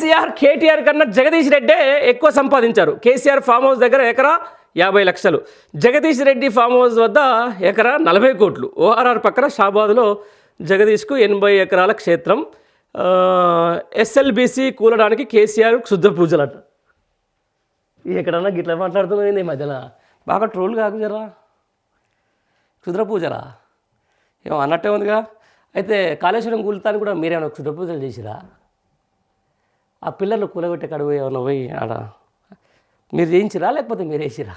కేసీఆర్ కేటీఆర్ కన్నా జగదీష్ రెడ్డే ఎక్కువ సంపాదించారు. కేసీఆర్ ఫామ్ హౌస్ దగ్గర ఎకరా యాభై లక్షలు. జగదీష్ రెడ్డి ఫామ్ హౌస్ వద్ద ఎకరా నలభై కోట్లు. ఓఆర్ఆర్ పక్కన షాబాద్లో జగదీష్కు ఎనభై ఎకరాల క్షేత్రం. ఎస్ఎల్బిసి ఎస్ఎల్బీసీ కూలడానికి కేసీఆర్ శుద్ధ పూజలట. ఎక్కడన్నా గిట్లా మాట్లాడుతున్నాయి ఈ మధ్యన బాగా ట్రోల్ కాకు జరా క్షుద్ర పూజరా ఏమో అన్నట్టే ఉందిగా. అయితే కాళేశ్వరం కూలుతాను కూడా మీరేమైనా క్షుద్ర పూజలు చేసిరా? ఆ పిల్లలు కూలగొట్టే కడుగు ఏమైనా పోయి ఆడ మీరు చేయించిరా లేకపోతే మీరు వేసిరా?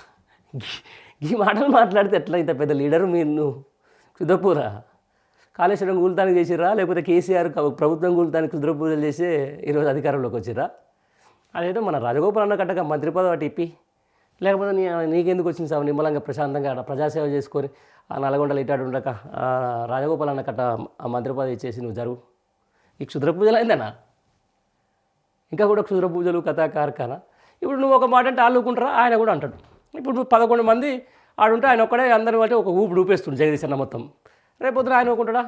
ఈ మాటలు మాట్లాడితే ఎట్లా ఇంత పెద్ద లీడరు మీరు క్షుద్రపూరా? కాళేశ్వరం కూలుతానికి చేసిరా లేకపోతే కేసీఆర్ ప్రభుత్వం కూలుతానికి క్షుద్ర పూజలు చేసి ఈరోజు అధికారంలోకి వచ్చిరా అదేదో మన రాజగోపాల్ అన్న కట్టక మంత్రి పదవి టిప్పి ఇప్పి లేకపోతే నీ నీకెందుకు వచ్చింది సార్ నిమ్మలంగా ప్రశాంతంగా ఆడ ప్రజాసేవ చేసుకొని ఆ నల్గొండలు ఇటాడు ఉండక రాజగోపాల్ అన్న కట్ట ఆ మంత్రి పదవి ఇచ్చేసి నువ్వు జరుగు. ఈ క్షుద్ర పూజలు అయిందేనా? ఇంకా కూడా క్షుద్ర పూజలు కథా కార్ఖాన. ఇప్పుడు నువ్వు ఒక మాట అంటే వాళ్ళు ఆయన కూడా అంటాడు. ఇప్పుడు నువ్వు పదకొండు మంది ఆడుంటే ఆయన ఒక్కడే అందరి బట్టి ఒక ఊపిడి ఊపేస్తుంది జగదీశ్ అన్న మొత్తం రేపొద్దున ఆయన ఊరుకుంటాడా?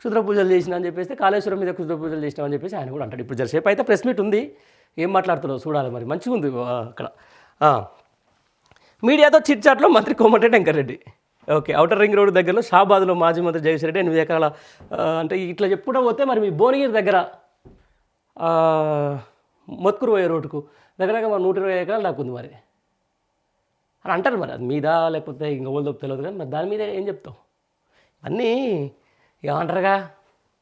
క్షుద్ర పూజలు చేసిన అని చెప్పేసి కాళేశ్వరం మీద క్షుద్ర పూజలు చేసినా అని చెప్పేసి ఆయన కూడా అంటాడు. ఇప్పుడు జరిసేపు అయితే ప్రెస్ మీట్ ఉంది. ఏం మాట్లాడుతున్నావు చూడాలి మరి. మంచిగా ఉంది అక్కడ. మీడియాతో చిట్ చాట్లో మంత్రి Komatireddy Venkatreddy okay outer ring road దగ్గరలో షాబాద్లో మాజీ మంత్రి జగదీష్ రెడ్డి ఎనిమిది ఎకరాల అంటే ఇట్లా చెప్పుకుంటూ పోతే మరి మీ భువనగిరి దగ్గర ఆ, పోయే రోడ్డుకు. దగ్గర దగ్గర మరి నూట ఇరవై ఎకరాలు నాకు ఉంది మరి. అని అంటారు మరి అది మీద లేకపోతే ఇంక వాళ్ళకి తెలియదు కానీ మరి దాని మీద ఏం చెప్తావు? అన్నీ ఏమంటారుగా